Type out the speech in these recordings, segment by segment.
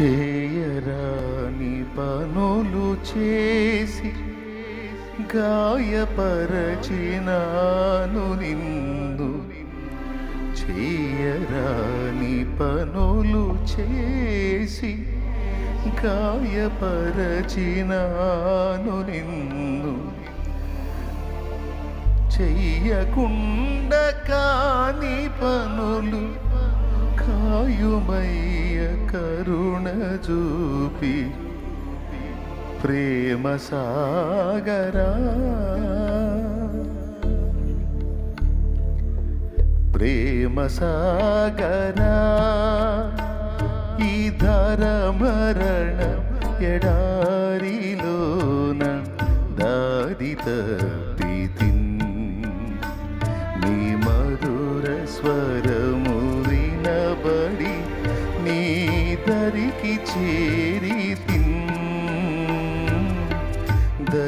చేయరాని పనులు చేసి గాయపరచినాను నిందు చేయరాని పనులు చేసి గాయపరచినాను నిన్ను. చెయ్యకుండా కాని పనులు కాయుమై కరుణ చూపి ప్రేమ సాగరా ప్రేమ సాగరా ఈ ధర మరణ ఎడారిలోన దాది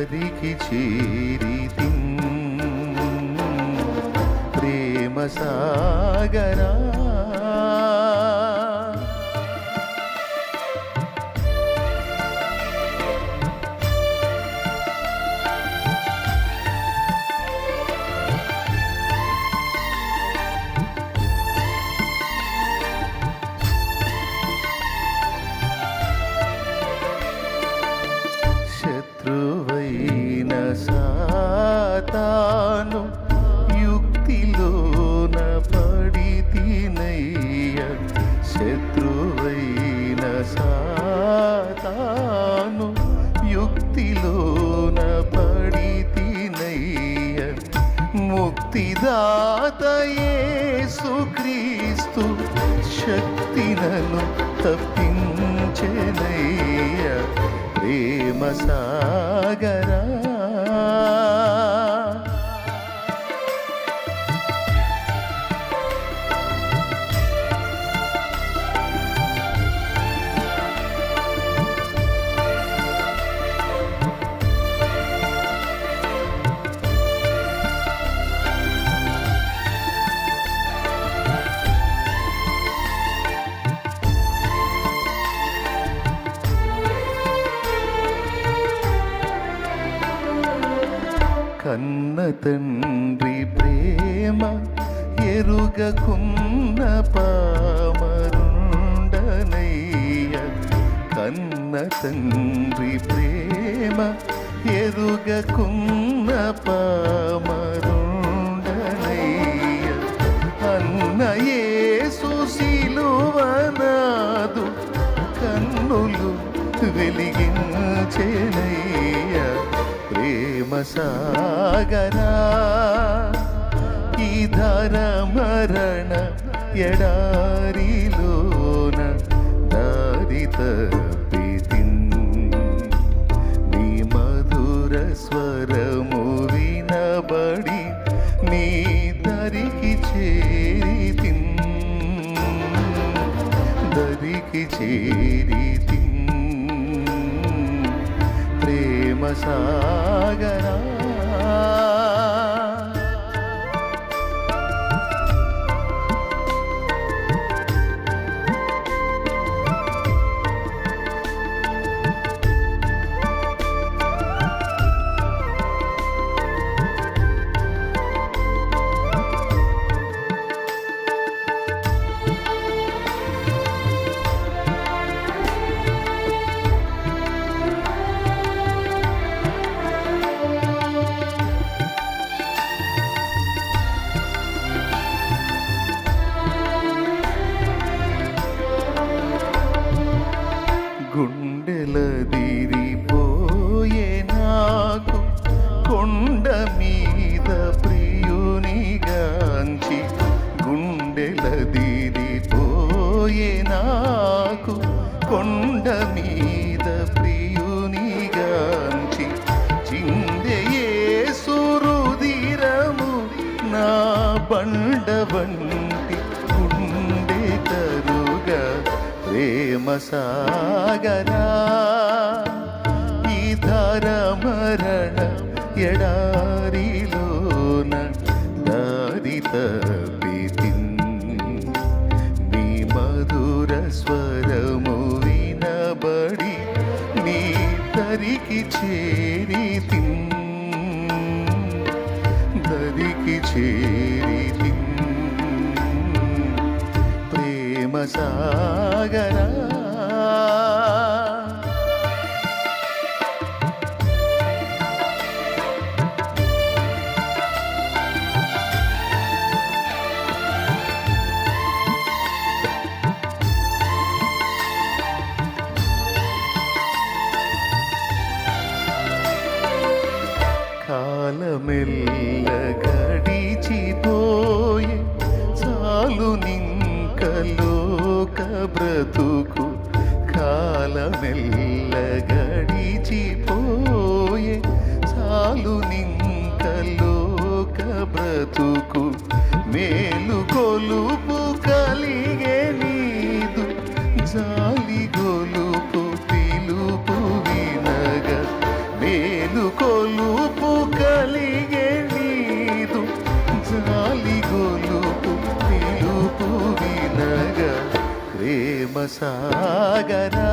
దరికి చేరి ప్రేమ సాగరా ముక్తిదాత యేసుక్రీస్తు శక్తినను తప్పించెనయ్య ప్రేమ సాగరా తండ్రి ప్రేమ ఎరుగకున్న పామరుండనయ్య. కన్న తండ్రి ప్రేమ ఎరుగకున్న పామరుండనయ్య. అన్నయే సుశీలువనాదు కన్నులు వెలిగించేనయ్య. ప్రేమ సాగరా ఈ ధర మరణ ఎడారిలోన దారి తప్పితిన్ నీ మధుర స్వరము వినబడి నీ దరికి చేరి దరికి చేరి कर्मसागरा ప్రేమ సాగరా ఈ ధర మరణ ఎడారిలోన దారి తప్పితిన్ నీ మధుర స్వరము విన చేరి తిన్ దరికి చేరి ప్రేమ సాగరా బ్రతుకు కాలమెల్ల గడిచిపోయే చాలు నింకలోక బ్రతుకు మేలు కొలుపు కలిగే నీదు జాలి గొలుపు పిలుపు వినగ మేలు కొలుపు కలిగే నీదు జాలి గొలుపు పిలుపు వినగ ప్రేమ సాగరా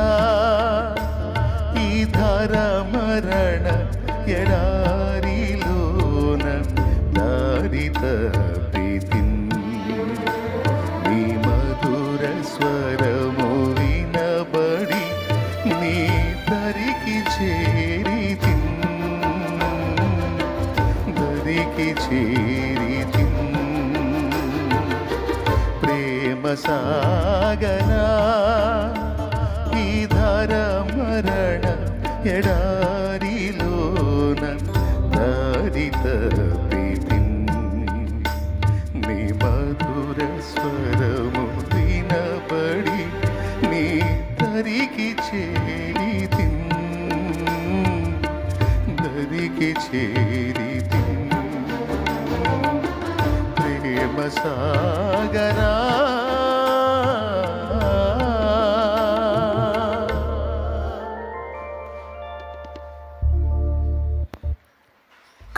ఈ ధర మరణ ఎడారిలోన దారిత తప్పితిన్ నీ మధుర స్వరము వినబడి నీ దరికి చేరి దరికి చేరి ప్రేమ సా ఎడారిలోన దారి తప్పితిన్ నీ మధుర స్వరము వినబడి నీ దరికి చేరి దరికి చేరి ప్రేమ సాగరా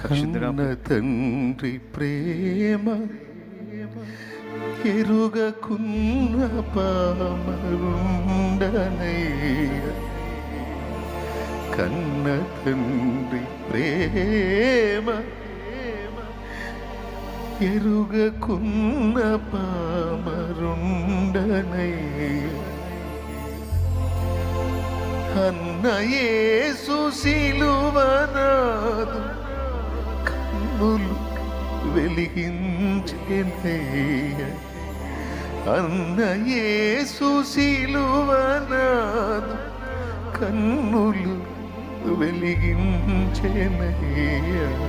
కన్న తండ్రి ప్రేమ ఎరుగకున్న పామరుండనయ్య. కన్న తండ్రి ప్రేమ ఎరుగకున్న పామరుండనయ్య. అన్న యేసు సిలువనాదు కన్నులు వెలిగించెనయ్య. అన్నయే సుశీలువనాదు కన్నులు వెలిగించెనయ్య.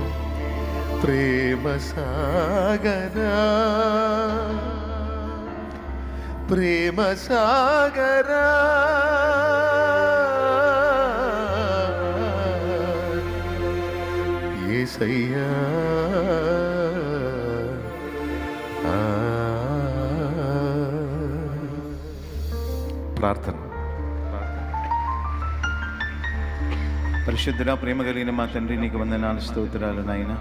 ప్రేమ సాగరా. ప్రేమ సాగరా. ఏసయ్యా ప్రార్థన. పరిశుద్ధుడా ప్రేమ కలిగిన మా తండ్రి నీకు వందనాలు స్తోత్రాలు నాయన.